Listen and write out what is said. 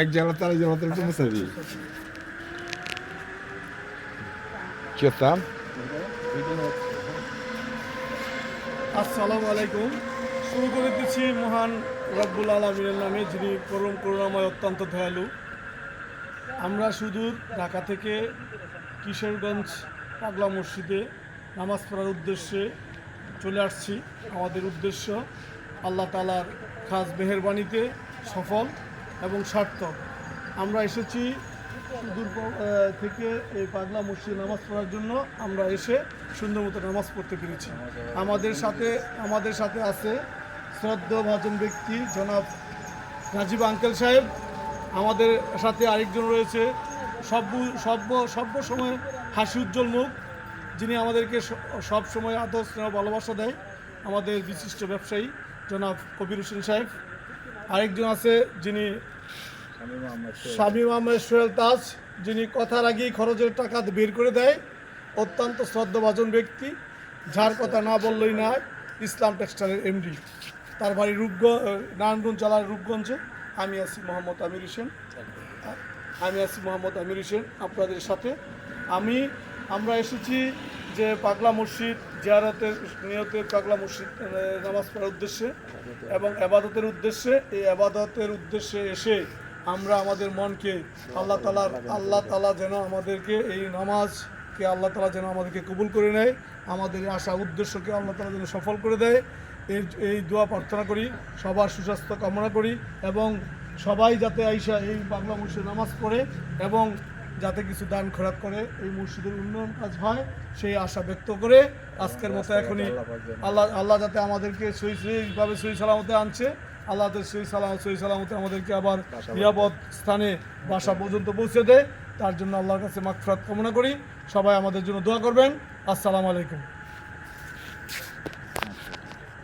এক জেলা তার জেলা তো মুসারি কেতাম আসসালামু আলাইকুম। শুরু করে দিচ্ছি মহান রব্বুল আলমিনের নামে, যিনি পরম করুণাময়, অত্যন্ত দয়ালু। আমরা সুদূর ঢাকা থেকে কিশোরগঞ্জ পাগলা মসজিদে নামাজ পড়ার উদ্দেশ্যে চলে আসছি। আমাদের উদ্দেশ্য আল্লাহ তালার খাস মেহরবানিতে সফল এবং সার্থক। আমরা এসেছি আহ, থেকে এই পাগলা মসজিদে নামাজ পড়ার জন্য। আমরা এসে সুন্দর মতো নামাজ পড়তে পেরেছি। আমাদের সাথে আমাদের সাথে আছে শ্রদ্ধা ভাজন ব্যক্তি জনাব রাজীব আঙ্কেল সাহেব। আমাদের সাথে আরেকজন রয়েছে সব্য সব্য সব্য সময় হাসি উজ্জ্বল মুখ যিনি আমাদেরকে সব সময় আদর স্নেহ ভালোবাসা দেয়। আমাদের বিশিষ্ট ব্যবসায়ী জনাব কবির হোসেন সাহেব। আরেকজন আছে যিনি শামীম আহমেদ সোহেল তাজ, যিনি কথার আগেই খরচের টাকা বের করে দেয়। অত্যন্ত শ্রদ্ধাভাজন ব্যক্তি, যার কথা না বললেই না ইসলাম টেক্সটাইলের এমডি। তার বাড়ি রূপগঞ্জ নারায়ণগঞ্জ জেলার রূপগঞ্জে। আমি আছি মোহাম্মদ আমির হোসেন। আমি আছি মোহাম্মদ আমির হোসেন, আপনাদের সাথে। আমি, আমরা এসেছি যে পাগলা মসজিদ জিয়ারতের নিয়তের পাগলা মসজিদ নামাজ পড়ার উদ্দেশ্যে এবং আবাদতের উদ্দেশ্যে, এই আবাদতের উদ্দেশ্যে এসে আমরা আমাদের মনকে আল্লাহ তালার, আল্লাহ তালা যেন আমাদেরকে এই নামাজকে আল্লাহ তালা যেন আমাদেরকে কবুল করে নেয়, আমাদের আশা উদ্দেশ্যকে আল্লাহ তালা যেন সফল করে দেয়। এই এই দোয়া প্রার্থনা করি, সবার সুস্বাস্থ্য কামনা করি এবং সবাই যাতে আইসা এই বাংলা মসজিদে নামাজ পড়ে এবং যাতে কিছু দান খোরাক করে এই মসজিদের উন্নয়ন কাজ হয় সেই আশা ব্যক্ত করে আজকের মতো এখনই আল্লাহ আল্লাহ যাতে আমাদেরকে সই সইভাবে সই সালামতে আনছে আল্লাহ সই সালাম সই সালামতে আমাদেরকে আবার নিরাপদ স্থানে বাসা পর্যন্ত পৌঁছে দেয় তার জন্য আল্লাহর কাছে মাকফরাত কামনা করি। সবাই আমাদের জন্য দোয়া করবেন। আসসালামু আলাইকুম।